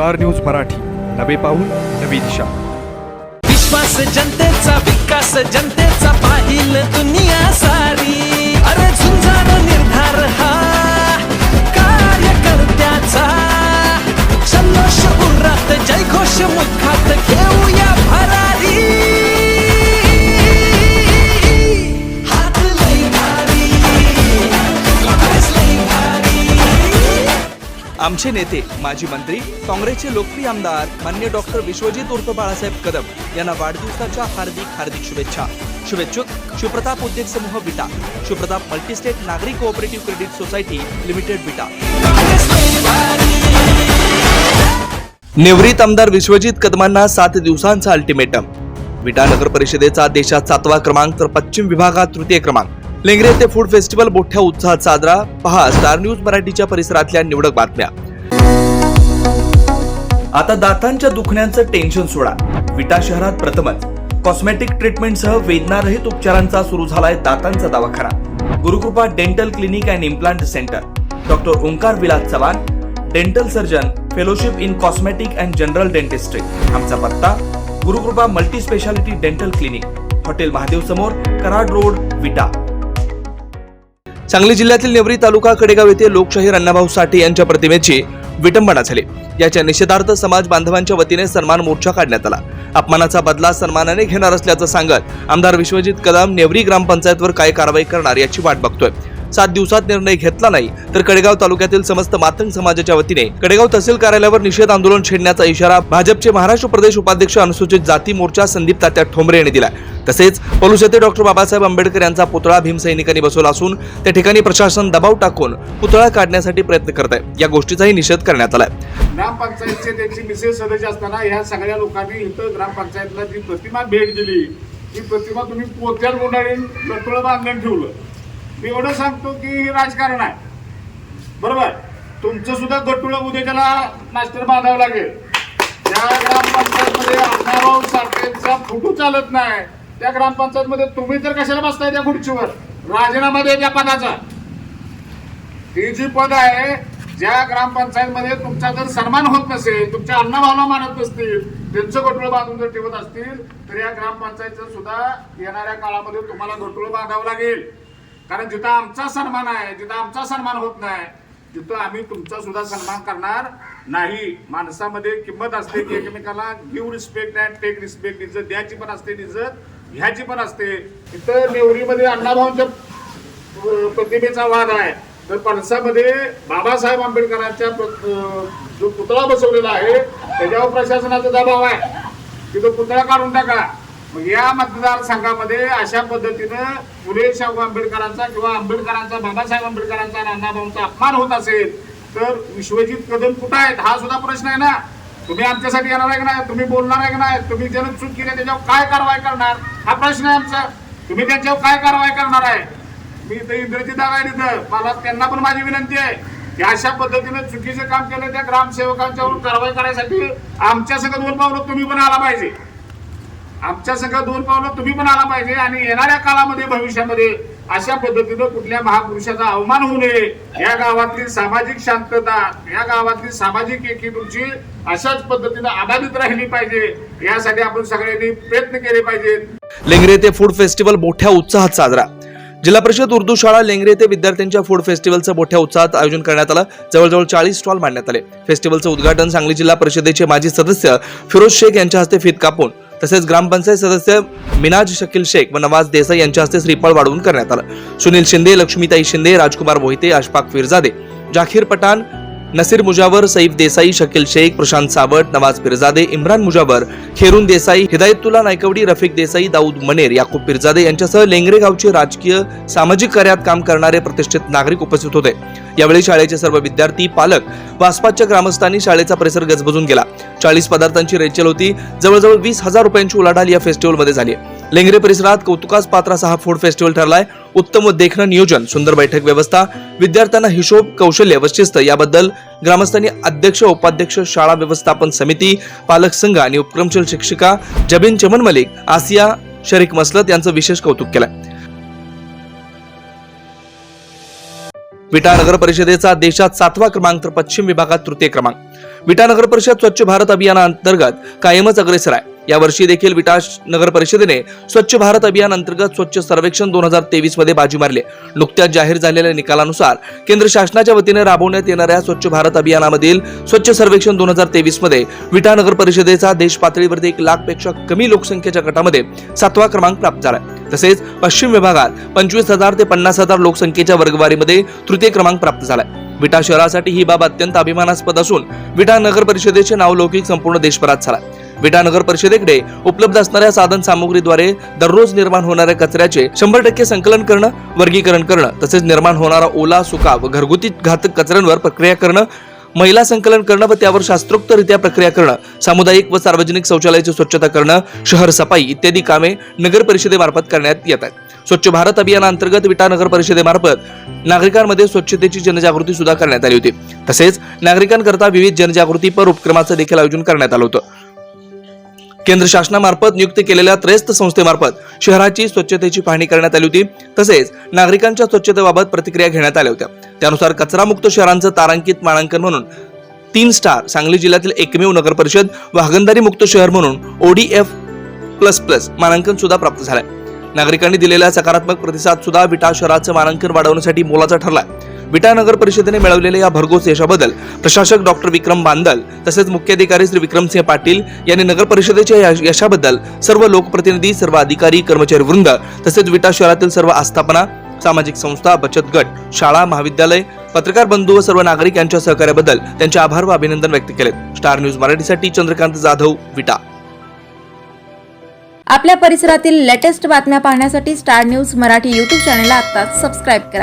Star news Marathi. नवे पाऊल नवी दिशा. विश्वास जनतेचा विकास जनतेचा पाहिल दुनिया सारी. अरे झुंजार निर्धार हा. आमचे नेते माजी मंत्री काँग्रेसचे लोकप्रिय आमदार मान्य डॉक्टर विश्वजित उर्फ बाळासाहेब कदम यांना वाढदिवसाच्या हार्दिक हार्दिक शुभेच्छा. शुभेच्छुक शिवप्रताप उद्योग समूह विटा शिवप्रताप मल्टीस्टेट नागरी cooperative credit society limited Vita निवृत्त आमदार विश्वजित कदमांना सात दिवसांचा अल्टिमेटम. विटा नगर परिषदेचा देशात सातवा क्रमांक तर पश्चिम विभागात तृतीय क्रमांक. लेंगरे येथे फूड फेस्टिवल मोठ्या उत्साहात साजरा. पहा स्टार न्यूज मराठीच्या परिसरातल्या निवडक बातम्या. आता दातांच्या दुखण्याचं टेन्शन सोडा. विटा शहरात प्रथमच. कॉस्मेटिक ट्रीटमेंटसह वेदनारहित उपचारांचा सुरू झालाय दातांचा दवाखाना. Gurukrupa dental clinic and implant centre doctor Omkar Vilas Chavan dental surgeon fellowship in cosmetic and general dentistry आमचा पत्ता Gurukrupa multi speciality dental clinic hotel Mahadev समोर कराड रोड विटा. सांगली जिल्ह्यातील नेवरी तालुका कडेगाव येथे लोकशाहीर अण्णाभाऊ साठे यांच्या प्रतिमेची विटंबना झाली. याच्या निषेधार्थ समाज बांधवांच्या वतीने सन्मान मोर्चा काढण्यात आला. अपमानाचा बदला सन्मानाने घेणार असल्याचं सांगत आमदार विश्वजित कदम नेवरी ग्रामपंचायतवर काय कारवाई करणार याची वाट बघतोय. सात दिवसात निर्णय घेतला नाही तर कडेगाव तालुक्यातील समस्त मातंग समाजाच्या वतीने कडेगाव तहसील कार्यालयावर निषेध आंदोलन छेडण्याचा इशारा भाजपचे महाराष्ट्र प्रदेश उपाध्यक्ष अनुसूचित जाती मोर्चा संदीप तात्या ठोंबरे यांनी दिला तसेच पलूस येथे डॉक्टर बाबासाहेब आंबेडकर यांचा पुतळा भीमसैनिकांनी बसवला असून त्या ठिकाणी प्रशासन दबाव टाकून पुतळा काढण्यासाठी प्रयत्न करत आहे. या गोष्टीचाही निषेध करण्यात आलाय. ग्रामपंचायतचे त्यांची मिसेस सदस्य असताना ह्या सगळ्या लोकांनी इथं ग्रामपंचायतला जी प्रतिमा भेट दिली ती प्रतिमा तुम्ही पोत्यात गुंडाळी लटोळं बांधून ठेवलं. मी एवढं सांगतो की हे राजकारण आहे. बरोबर? तुमचं सुद्धा गटुळ उद्या त्याला मास्टर बांधावं लागेल. त्या ग्रामपंचायतमध्ये अण्णाभाऊ साठेंचा फुटू चालत नाही त्या ग्रामपंचायतमध्ये तुम्ही तर कशाला बसताय त्या खुर्चीवर? राजीनामा द्या त्या पदाचा. ही जी पद आहे ज्या ग्रामपंचायतमध्ये तुमचा जर सन्मान होत नसेल तुमच्या अण्णाभावना मानत नसतील त्यांचं गटुळ बांधून जर ठेवत असतील तर या ग्रामपंचायतचं सुद्धा येणाऱ्या काळामध्ये तुम्हाला गटुळ बांधावं लागेल. कारण जिथं आमचा सन्मान आहे जिथं आमचा सन्मान होत नाही तिथं आम्ही तुमचा सुद्धा सन्मान करणार नाही. माणसामध्ये किंमत असते की एकमेकाला give respect and take respect इज्जत द्यायची पण असते इज्जत घ्यायची पण असते. इथं नेवरीमध्ये अण्णाभाऊंच्या प्रतिमेचा वाद आहे. तर पणसामध्ये बाबासाहेब आंबेडकरांच्या प्र- जो पुतळा बसवलेला आहे त्याच्यावर प्रशासनाचा दबाव आहे. की तो पुतळा काढून टाका. मग या मतदारसंघामध्ये अशा पद्धतीनं फुले शाहू आंबेडकरांचा किंवा आंबेडकरांचा बाबासाहेब आंबेडकरांचा नानाभाऊंचा अपमान होत असेल तर विश्वजित कदम कुठं आहेत? हा सुद्धा प्रश्न आहे ना. तुम्ही आमच्यासाठी येणार आहे का नाही? तुम्ही बोलणार आहे का नाही? तुम्ही ज्यानं चूक केली आहे त्याच्यावर काय कारवाई करणार? हा प्रश्न आहे आमचा. तुम्ही त्यांच्यावर काय कारवाई करणार आहे? मी इथं इंद्रजित आहे तिथं मला त्यांना पण माझी विनंती आहे की अशा पद्धतीनं चुकीचं काम केलं त्या ग्रामसेवकांच्यावर कारवाई करायसाठी आमच्या सगळं दोन पावलं तुम्ही पण आला पाहिजे. आमच्या सगळं दोन पावलं तुम्ही पण आला पाहिजे आणि येणाऱ्या काळामध्ये भविष्यामध्ये अशा पद्धतीनं कुठल्या महापुरुषाचा अवमान होऊ नये. या गावातली सामाजिक शांतता या गावातली सामाजिक एकी तुमची अशाच पद्धतीनं अबाधित राहिली पाहिजे. यासाठी आपण सगळ्यांनी प्रयत्न केले पाहिजेत लेंगरे ते फूड फेस्टिवल मोठ्या उत्साहात साजरा. जिल्हा परिषद उर्दू शाळा लेंगरे येथे विद्यार्थ्यांच्या फूड फेस्टिवलचं मोठ्या उत्साहात आयोजन करण्यात आलं. जवळजवळ चाळीस स्टॉल मांडण्यात आले. फेस्टिवलचं उद्घाटन सांगली जिल्हा परिषदेचे माजी सदस्य फिरोज शेख यांच्या हस्ते फीत कापून तसेच ग्रामपंचायत सदस्य मिनाज शकील शेख व नवाज देसाई यांच्या हस्ते श्रीफळ वाढवून करण्यात आलं. सुनील शिंदे लक्ष्मीताई शिंदे राजकुमार मोहिते अशफाक फिरजादे जाखीर पठाण नसीर मुजावर सईफ देसाई शकील शेख प्रशांत सावट नवाज पिरजादे इम्रान मुजावर खेरून देसाई हिदायतुल्ला नायकवडी रफिक देसाई दाऊद मनेर याकूब पिरजादे यांच्यासह लेंगरे गावचे राजकीय सामाजिक कार्यात काम करणारे प्रतिष्ठित नागरिक उपस्थित होते. यावेळी शाळेचे सर्व विद्यार्थी पालक व आसपासच्या ग्रामस्थांनी शाळेचा परिसर गजबजून गेला. चाळीस पदार्थांची रेचल होती. जवळजवळ वीस हजार रुपयांची उलाढाल या फेस्टिवलमध्ये झाली लेंगरे परिसरात कौतुकास पात्र असा हा फूड फेस्टिवल ठरलाय. उत्तम व देखणं नियोजन सुंदर बैठक व्यवस्था विद्यार्थ्यांना हिशोब कौशल्य व शिस्त याबद्दल ग्रामस्थांनी अध्यक्ष उपाध्यक्ष शाळा व्यवस्थापन समिती पालक संघ आणि उपक्रमशील शिक्षिका जबीन चमन मलिक आसिया शरीक मसलत यांचं विशेष कौतुक केलं विटा नगर परिषदेचा देशात सातवा क्रमांक तर पश्चिम विभागात तृतीय क्रमांक. विटा नगर परिषद स्वच्छ भारत अभियानाअंतर्गत कायमच अग्रेसर आहे. यावर्षी देखील विटा नगर परिषदेने स्वच्छ भारत अभियान अंतर्गत स्वच्छ सर्वेक्षण दोन हजार तेवीसमध्ये बाजी मारली. नुकत्याच जाहीर झालेल्या निकालानुसार केंद्र शासनाच्या वतीने राबवण्यात येणाऱ्या स्वच्छ भारत अभियानामधील स्वच्छ सर्वेक्षण दोन हजार तेवीसमध्ये विटा नगर परिषदेचा देश पातळीवरती एक लाखपेक्षा कमी लोकसंख्येच्या गटामध्ये सातवा क्रमांक प्राप्त झाला तसेच पश्चिम विभागात पंचवीस हजार ते पन्नास हजार लोकसंख्येच्या वर्गवारीमध्ये तृतीय क्रमांक प्राप्त झालाय. विटा शहरासाठी ही बाब अत्यंत अभिमानास्पद असून विटा नगर परिषदेचे नावलौकिक संपूर्ण देशभरात झाला विटा नगर परिषदेकडे उपलब्ध असणाऱ्या साधन सामुग्रीद्वारे दररोज निर्माण होणाऱ्या कचऱ्याचे शंभर टक्के संकलन करणं वर्गीकरण करणं तसेच निर्माण होणारा ओला सुका व घरगुती घातक कचऱ्यांवर प्रक्रिया करणं महिला संकलन करणं व त्यावर शास्त्रोक्तरित्या प्रक्रिया करणं सामुदायिक व सार्वजनिक शौचालयाची स्वच्छता करणं शहर सफाई इत्यादी कामे नगर परिषदेमार्फत करण्यात येत स्वच्छ भारत अभियानांतर्गत विटा नगर परिषदेमार्फत नागरिकांमध्ये स्वच्छतेची जनजागृती सुद्धा करण्यात आली होती. तसेच नागरिकांकरता विविध जनजागृतीपर उपक्रमाचं देखील आयोजन करण्यात आलं होतं. केंद्र शासनामार्फत नियुक्त केलेल्या त्रेस्त संस्थेमार्फत शहराची स्वच्छतेची पाहणी करण्यात आली होती. तसेच नागरिकांच्या स्वच्छतेबाबत प्रतिक्रिया घेण्यात आल्या होत्या. त्यानुसार कचरामुक्त शहरांचं तारांकित मानांकन म्हणून तीन स्टार सांगली जिल्ह्यातील एकमेव नगर परिषद वाहगंदारी मुक्त शहर म्हणून ओडीएफ प्लस प्लस मानांकन सुद्धा प्राप्त झालंय. नागरिकांनी दिलेल्या सकारात्मक प्रतिसाद सुद्धा विटा शहराचं मानांकन वाढवण्यासाठी मोलाचा ठरलाय. विटा नगर परिषदेने मिळवलेल्या या भरघोस यशाबद्दल प्रशासक डॉक्टर विक्रम बांदल तसेच मुख्याधिकारी श्री विक्रमसिंह पाटील यांनी नगर परिषदेच्या यशाबद्दल सर्व लोकप्रतिनिधी सर्व अधिकारी कर्मचारी वृंद तसेच विटा शहरातील सर्व आस्थापना सामाजिक संस्था बचत गट शाळा महाविद्यालय पत्रकार बंधू व सर्व नागरिक यांच्या सहकार्याबद्दल त्यांचे आभार व अभिनंदन व्यक्त केले. स्टार न्यूज मराठीसाठी चंद्रकांत जाधव विटा. आपल्या परिसरातील लेटेस्ट बातम्या पाहण्यासाठी स्टार न्यूज मराठी यूट्यूब चॅनलला आत्ताच सबस्क्राईब करा.